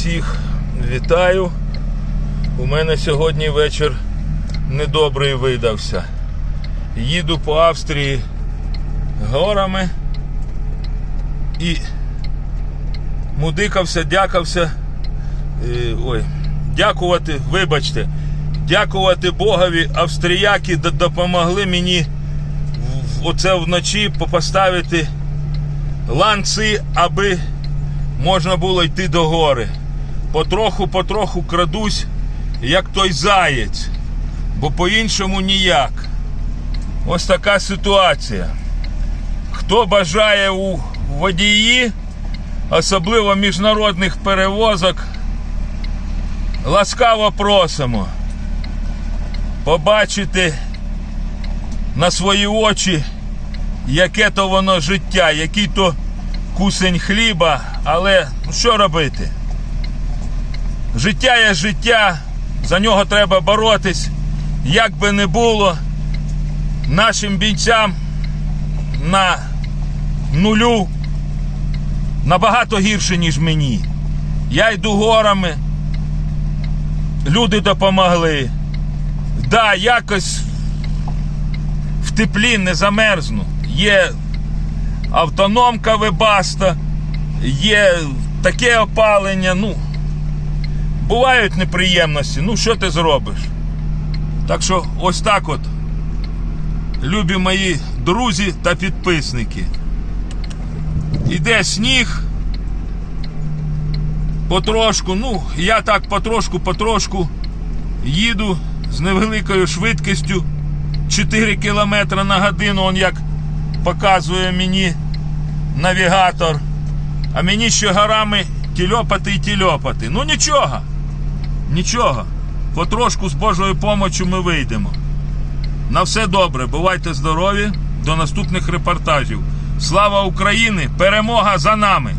Всіх вітаю. У мене сьогодні вечір недобрий видався. Їду по Австрії горами і мудикався, дякався. Е, Ой, дякувати, вибачте, дякувати Богові, австріяки допомогли мені оце вночі поставити ланци, аби можна було йти до гори. Потроху, потроху крадусь, як той заєць, бо по-іншому ніяк. Ось така ситуація. Хто бажає у водії, особливо міжнародних перевозок, ласкаво просимо побачити на свої очі, яке то воно життя, який то кусень хліба, але ну, що робити? Життя є життя, за нього треба боротись. Як би не було, нашим бійцям на нулю набагато гірше, ніж мені. Я йду горами, люди допомогли. Да, якось в теплі не замерзну. Є автономка вебаста, є таке опалення. Ну, бувають неприємності. Ну, що ти зробиш? Так що ось так от, любі мої друзі та підписники. Іде сніг. Потрошку, ну, я так потрошку-потрошку їду з невеликою швидкістю 4 км на годину, он як показує мені навігатор. А мені ще горами тільопати і тільопати. Ну нічого. Нічого. Потрошку з Божою помочю ми вийдемо. На все добре. Бувайте здорові. До наступних репортажів. Слава Україні! Перемога за нами!